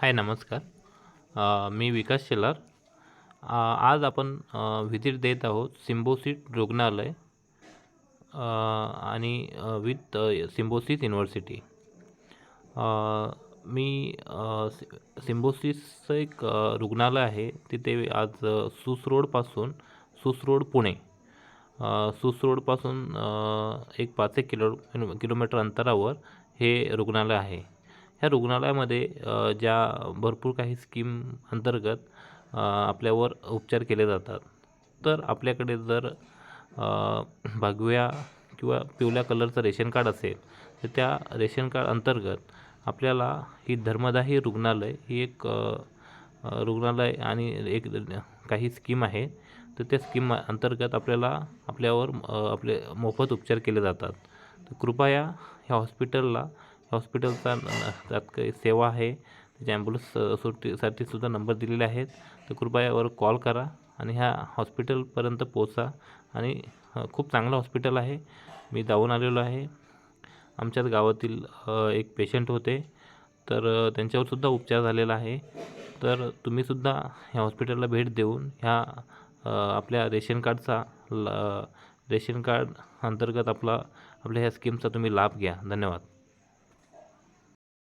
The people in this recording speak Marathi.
हाय नमस्कार. मी विकास शेलार. आज आपण व्हिजिट देत आहोत सिम्बोसिस रुग्णालय आणि विथ सिम्बोसिस युनिव्हर्सिटी. मी सि सिम्बोसिसचं एक रुग्णालय आहे. तिथे आज सुसरोडपासून सुस रोडपासून सुस रोड पुणे सुस रोडपासून एक पाच एक किलो किलोमीटर अंतरावर हे रुग्णालय आहे. ह्या रुग्णालयामध्ये ज्या भरपूर काही स्कीम अंतर्गत आपल्यावर उपचार केले जातात. तर आपल्याकडे जर अ, भगव्या किंवा पिवळ्या कलरचं रेशन कार्ड असेल तर त्या रेशन कार्ड अंतर्गत आपल्याला ही धर्मदाही रुग्णालय ही एक रुग्णालय आणि एक काही स्कीम आहे. तर त्या स्कीम अंतर्गत आपल्याला आपल्यावर आपले मोफत उपचार केले जातात. तर कृपया ह्या हॉस्पिटलला हॉस्पिटलचा त्यात काही सेवा आहे. त्याच्या ॲम्ब्युलन्स सुटी सुद्धा नंबर दिलेले आहेत. तर कृपया यावर कॉल करा आणि ह्या हॉस्पिटलपर्यंत पोचा आणि खूप चांगलं हॉस्पिटल आहे. मी जाऊन आलेलो आहे. आमच्याच गावातील एक पेशंट होते. तर त्यांच्यावरसुद्धा त्यांच्यावर सुद्धा उपचार झालेला आहे. तर तुम्हीसुद्धा ह्या हॉस्पिटलला भेट देऊन ह्या आपल्या रेशन कार्डचा ल रेशन कार्ड अंतर्गत आपला आपल्या ह्या स्कीमचा तुम्ही लाभ घ्या. धन्यवाद.